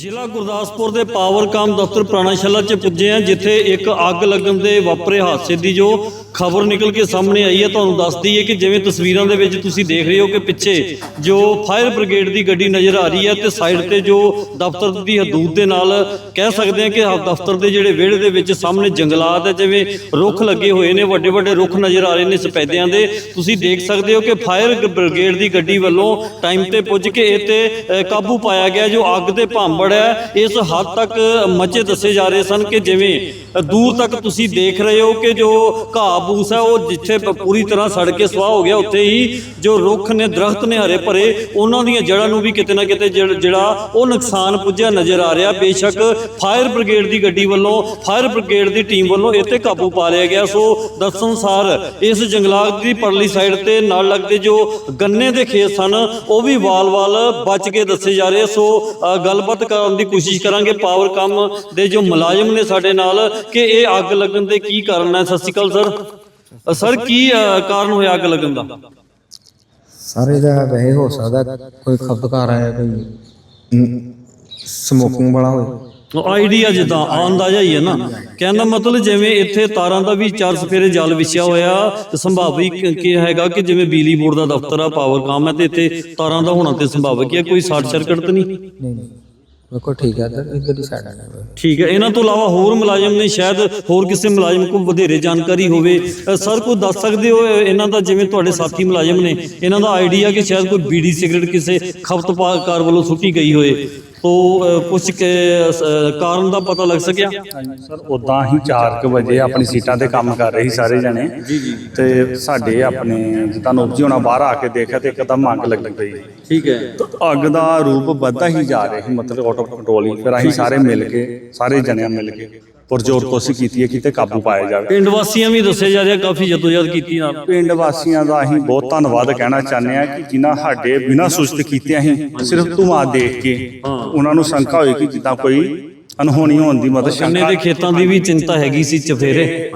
ਜ਼ਿਲ੍ਹਾ ਗੁਰਦਾਸਪੁਰ ਦੇ ਪਾਵਰਕਾਮ ਦਫ਼ਤਰ ਪ੍ਰਾਣਾਸ਼ਾਲਾ 'ਚ ਪੁੱਜੇ ਆ ਜਿੱਥੇ ਇੱਕ ਅੱਗ ਲੱਗਣ ਦੇ ਵਾਪਰੇ ਹਾਦਸੇ ਦੀ ਜੋ ਖਬਰ ਨਿਕਲ ਕੇ ਸਾਹਮਣੇ ਆਈ ਹੈ, ਤੁਹਾਨੂੰ ਦੱਸਦੀ ਹੈ ਕਿ ਜਿਵੇਂ ਤਸਵੀਰਾਂ ਦੇ ਵਿੱਚ ਤੁਸੀਂ ਦੇਖ ਰਹੇ ਹੋ ਕਿ ਪਿੱਛੇ ਜੋ ਫਾਇਰ ਬ੍ਰਿਗੇਡ ਦੀ ਗੱਡੀ ਨਜ਼ਰ ਆ ਰਹੀ ਹੈ ਤੇ ਸਾਈਡ ਤੇ ਜੋ ਦਫ਼ਤਰ ਦੀ ਹਦੂਦ ਦੇ ਨਾਲ ਕਹਿ ਸਕਦੇ ਹਾਂ ਕਿ ਦਫ਼ਤਰ ਦੇ ਜਿਹੜੇ ਵਿਹੜੇ ਦੇ ਵਿੱਚ ਸਾਹਮਣੇ ਜੰਗਲਾਤ ਹੈ, ਜਿਵੇਂ ਰੁੱਖ ਲੱਗੇ ਹੋਏ ਨੇ, ਵੱਡੇ ਵੱਡੇ ਰੁੱਖ ਨਜ਼ਰ ਆ ਰਹੇ ਨੇ ਸਫੈਦਿਆਂ ਦੇ। ਤੁਸੀਂ ਦੇਖ ਸਕਦੇ ਹੋ ਕਿ ਫਾਇਰ ਬ੍ਰਿਗੇਡ ਦੀ ਗੱਡੀ ਵੱਲੋਂ ਟਾਈਮ ਤੇ ਪੁੱਜ ਕੇ ਇਹ ਤੇ ਕਾਬੂ ਪਾਇਆ ਗਿਆ, ਜੋ ਅੱਗ ਦੇ ਭਾਂਬੜ ਹੈ, ਇਸ ਹੱਦ ਤੱਕ ਮੱਚੇ ਦੱਸੇ ਜਾ ਰਹੇ ਸਨ ਕਿ ਜਿਵੇਂ ਦੂਰ ਤੱਕ ਤੁਸੀਂ ਦੇਖ ਰਹੇ ਹੋ ਕਿ ਜੋ ਘਾਹ ਬੂਸ ਹੈ ਉਹ ਜਿੱਥੇ ਪ- ਪੂਰੀ ਤਰ੍ਹਾਂ ਸੜ ਕੇ ਸਵਾਹ ਹੋ ਗਿਆ ਉੱਥੇ ਹੀ ਜੋ ਰੁੱਖ ਨੇ ਦਰਖਤ ਨੇ ਹਰੇ ਭਰੇ ਉਹਨਾਂ ਦੀਆਂ ਜੜ੍ਹਾਂ ਨੂੰ ਵੀ ਕਿਤੇ ਨਾ ਕਿਤੇ ਜਿਹ- ਜਿਹੜਾ ਉਹ ਨੁਕਸਾਨ ਪੁੱਜਿਆ ਨਜ਼ਰ ਆ ਰਿਹਾ। ਬੇਸ਼ੱਕ ਫਾਇਰ ਬ੍ਰਿਗੇਡ ਦੀ ਗੱਡੀ ਵੱਲੋਂ ਫਾਇਰ ਬ੍ਰਿਗੇਡ ਦੀ ਟੀਮ ਵੱਲੋਂ ਇਹ ਤੇ ਕਾਬੂ ਪਾ ਲਿਆ ਗਿਆ। ਸੋ ਦੱਸਣਸਾਰ ਇਸ ਜੰਗਲਾਤ ਦੀ ਪਰਲੀ ਸਾਈਡ ਤੇ ਨਾਲ ਲੱਗਦੇ ਜੋ ਗੰਨੇ ਦੇ ਖੇਤ ਸਨ ਉਹ ਵੀ ਵਾਲ-ਵਾਲ ਬਚ ਕੇ ਦੱਸੇ ਜਾ ਰਹੇ। ਸੋ ਅ, ਗੱਲਬਾਤ ਕਰਨ ਦੀ ਕੋਸ਼ਿਸ਼ ਕਰਾਂਗੇ ਪਾਵਰ ਕੰਮ ਦੇ ਜੋ ਮੁਲਾਜ਼ਮ ਨੇ ਸਾਡੇ ਨਾਲ ਕਿ ਇਹ ਅੱਗ ਲੱਗਣ ਦੇ ਕੀ ਕਾਰਨ ਹੈ। ਸਤਿ ਸ਼੍ਰੀ ਅਕਾਲ ਸਰ। ਅ, ਸਰ ਕੀ ਅ, ਕਾਰਨ ਹੋਇਆ ਅੱਗ ਲੱਗਣ ਦਾ? ਸਾਰੇ ਦਾ ਵੈਸੇ ਹੋ ਸਕਦਾ ਕੋਈ ਖਪਤਕਾਰ ਆਇਆ ਕੋਈ ਸਮੋਕਿੰਗ ਵਾਲਾ ਹੋਏ ਆਈਡੀਆ ਜਿੱਦਾਂ ਅੰਦਾਜ਼ਾ ਹੀ ਹੈ ਨਾ। ਕਹਿੰਦਾ ਮਤਲਬ ਜਿਵੇਂ ਇੱਥੇ ਤਾਰਾਂ ਦਾ ਵੀ ਚਾਰ ਸਫੇਰੇ ਜਾਲ ਵਿਛਿਆ ਹੋਇਆ ਤੇ ਸੰਭਾਵੀ ਕੀ ਹੈਗਾ ਕਿ ਜਿਵੇਂ ਬਿਜਲੀ ਬੋਰਡ ਦਾ ਦਫ਼ਤਰ ਆ ਪਾਵਰ ਕਾਮ ਹੈ ਤੇ ਇੱਥੇ ਤਾਰਾਂ ਦਾ ਹੋਣਾ ਤੇ ਸੰਭਾਵਿਕ ਹੈ ਕੋਈ ਸ਼ਾਰਟ ਸਰਕਟ ਤਾਂ ਨਹੀਂ? ਨਹੀਂ ਨਹੀਂ। ਵੇਖੋ ਠੀਕ ਹੈ, ਇੱਧਰ ਇੱਧਰ ਦੀ ਸਾਈਡ ਆ ਠੀਕ ਹੈ, ਇਹਨਾਂ ਤੋਂ ਇਲਾਵਾ ਹੋਰ ਮੁਲਾਜ਼ਮ ਨੇ ਸ਼ਾਇਦ ਹੋਰ ਕਿਸੇ ਮੁਲਾਜ਼ਮ ਕੋਲ ਵਧੇਰੇ ਜਾਣਕਾਰੀ ਹੋਵੇ। ਸਰ, ਕੋਈ ਦੱਸ ਸਕਦੇ ਹੋ ਇਹਨਾਂ ਦਾ ਜਿਵੇਂ ਤੁਹਾਡੇ ਸਾਥੀ ਮੁਲਾਜ਼ਮ ਨੇ, ਇਹਨਾਂ ਦਾ ਆਈਡੀਆ ਕਿ ਸ਼ਾਇਦ ਕੋਈ ਬੀੜੀ ਸਿਗਰਟ ਕਿਸੇ ਖਪਤਕਾਰ ਵੱਲੋਂ ਸੁੱਟੀ ਗਈ ਹੋਏ। ਤੋਂ ਕੁਝ ਕਾਰਨ ਦਾ ਪਤਾ ਲੱਗ ਸਕਿਆ? ਸਰ ਉਦਾਂ ਹੀ 4:00 ਵਜੇ ਆਪਣੀ ਸੀਟਾਂ ਤੇ ਕੰਮ ਕਰ ਰਹੇ ਸੀ ਸਾਰੇ ਜਣੇ। ਜੀ ਜੀ। ਤੇ ਸਾਡੇ ਆਪਣੇ ਜਿੱਦਾਂ ਨੋਬਜੀ ਹੋਣਾ ਬਾਹਰ ਆ ਕੇ ਦੇਖਿਆ ਤੇ ਇੱਕਦਮ ਅੱਗ ਲੱਗ ਪਈ। ਠੀਕ ਹੈ। ਅੱਗ ਦਾ ਰੂਪ ਵੱਧਦਾ ਹੀ ਜਾ ਰਿਹਾ ਸੀ ਮਤਲਬ ਆਟੋ ਕੰਟਰੋਲ ਹੀ। ਫਿਰ ਅਸੀਂ ਸਾਰੇ ਮਿਲ ਕੇ ਸਾਰੇ ਜਣਿਆਂ ਮਿਲ ਕੇ ਪੁਰਜੋਰ ਕੋਸ਼ਿਸ਼ ਕੀਤੀ ਹੈ ਕਿ ਤੇ ਕਾਬੂ ਪਾਇਆ ਜਾਵੇ। ਪਿੰਡ ਵਾਸੀਆਂ ਵੀ ਦੱਸਿਆ ਜਾ ਰਿਹਾ ਕਾਫੀ ਜਦੋਜਦ ਕੀਤੀ ਨਾਲ ਪਿੰਡ ਵਾਸੀਆਂ ਦਾ ਅਸੀਂ ਬਹੁਤ ਧੰਨਵਾਦ ਕਹਿਣਾ ਚਾਹੁੰਦੇ ਹਾਂ ਕਿ ਜਿਨ੍ਹਾਂ ਸਾਡੇ ਬਿਨਾਂ ਸੁਚਤ ਕੀਤਿਆਂ ਹੀ ਸਿਰਫ ਧੂੰਆਂ ਦੇਖ ਕੇ ਉਹਨਾਂ ਨੂੰ ਸ਼ੰਕਾ ਹੋਈ ਕਿ ਜਿੱਦਾਂ ਕੋਈ ਅਨਹੋਣੀ ਹੋਣ ਦੀ ਮਤਲਬ ਗੰਨੇ ਦੇ ਖੇਤਾਂ ਦੀ ਵੀ ਚਿੰਤਾ ਹੈਗੀ ਸੀ ਚਫੇਰੇ।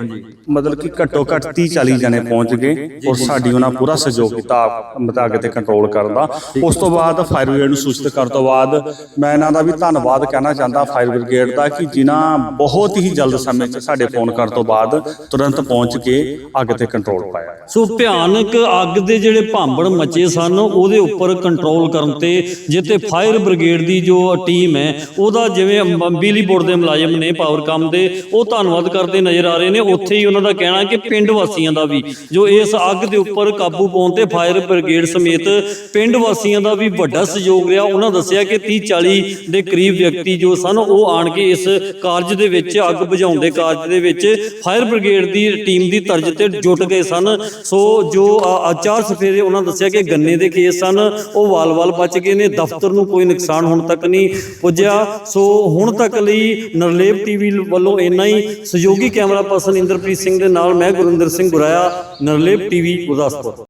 ਮਤਲਬ ਕਿ ਘੱਟੋ ਘੱਟ 30 40 ਜਣੇ ਪਹੁੰਚ ਗਏ ਔਰ ਸਾਡੀ ਉਹਨਾਂ ਪੂਰਾ ਸਹਿਯੋਗ ਕੀਤਾ ਮਤਾਗੇ ਤੇ ਕੰਟਰੋਲ ਕਰਨ ਦਾ। ਉਸ ਤੋਂ ਬਾਅਦ ਫਾਇਰ ਬ੍ਰਿਗੇਡ ਨੂੰ ਸੂਚਿਤ ਕਰਨ ਤੋਂ ਬਾਅਦ ਮੈਂ ਇਹਨਾਂ ਦਾ ਵੀ ਧੰਨਵਾਦ ਕਹਿਣਾ ਚਾਹੁੰਦਾ ਫਾਇਰ ਬ੍ਰਿਗੇਡ ਦਾ ਕਿ ਜਿਨ੍ਹਾਂ ਬਹੁਤ ਹੀ ਜਲਦ ਸਮੇਂ 'ਚ ਸਾਡੇ ਫੋਨ ਕਰਨ ਤੋਂ ਬਾਅਦ ਤੁਰੰਤ ਪਹੁੰਚ ਕੇ ਅੱਗ ਤੇ ਕੰਟਰੋਲ ਪਾਇਆ। ਸੋ ਭਿਆਨਕ ਅੱਗ ਦੇ ਜਿਹੜੇ ਭਾਂਬੜ ਮੱਚੇ ਸਨ ਉਹਦੇ ਉੱਪਰ ਕੰਟਰੋਲ ਕਰਨ ਤੇ ਜਿੱਥੇ ਫਾਇਰ ਬ੍ਰਿਗੇਡ ਦੀ ਜੋ ਟੀਮ ਹੈ ਉਹਦਾ ਜਿਵੇਂ ਬਿਜਲੀ ਬੋਰਡ ਦੇ ਮੁਲਾਜ਼ਮ ਨੇ ਪਾਵਰਕਾਮ ਦੇ ਉਹ ਧੰਨਵਾਦ ਕਰਦੇ ਨਜ਼ਰ ਆ ਰਹੇ ਨੇ। ਉੱਥੇ ਹੀ ਉਹਨਾਂ ਦਾ ਕਹਿਣਾ ਕਿ ਪਿੰਡ ਵਾਸੀਆਂ ਦਾ ਵੀ ਜੋ ਇਸ ਅੱਗ ਦੇ ਉੱਪਰ ਕਾਬੂ ਪਾਉਣ ਤੇ ਫਾਇਰ ਬ੍ਰਿਗੇਡ ਸਮੇਤ ਪਿੰਡ ਵਾਸੀਆਂ ਦਾ ਵੀ ਵੱਡਾ ਸਹਿਯੋਗ ਰਿਹਾ। ਉਹਨਾਂ ਦੱਸਿਆ ਕਿ 30 40 ਦੇ ਕਰੀਬ ਵਿਅਕਤੀ ਜੋ ਸਨ ਉਹ ਆਣ ਕੇ ਇਸ ਕਾਰਜ ਦੇ ਵਿੱਚ ਅੱਗ ਬੁਝਾਉਣ ਦੇ ਕਾਰਜ ਦੇ ਵਿੱਚ ਫਾਇਰ ਬ੍ਰਿਗੇਡ ਦੀ ਟੀਮ ਦੀ ਤਰਜ਼ ਤੇ ਜੁਟ ਗਏ ਸਨ। ਸੋ ਜੋ ਅ, ਚਾਰ ਸਫੇਰੇ ਉਹਨਾਂ ਦੱਸਿਆ ਕਿ ਗੰਨੇ ਦੇ ਕੇਸ ਸਨ ਉਹ ਵਾਲ-ਵਾਲ ਬਚ ਗਏ ਨੇ। ਦਫ਼ਤਰ ਨੂੰ ਕੋਈ ਨੁਕਸਾਨ ਹੁਣ ਤੱਕ ਨਹੀਂ ਪੁੱਜਿਆ। ਸੋ ਹੁਣ ਤੱਕ ਲਈ ਨਰਲੇਵ ਟੀਵੀ ਵੱਲੋਂ ਇੰਨਾ ਹੀ ਸਹਿਯੋਗੀ ਕੈਮਰਾ ਪਰਸਨ ਇੰਦਰਪ੍ਰੀਤ ਸਿੰਘ ਦੇ ਨਾਲ ਮੈਂ ਗੁਰਿੰਦਰ ਸਿੰਘ ਗੁਰਾਇਆ ਨਰਲੇਵ ਟੀਵੀ ਗੁਰਦਾਸਪੁਰ।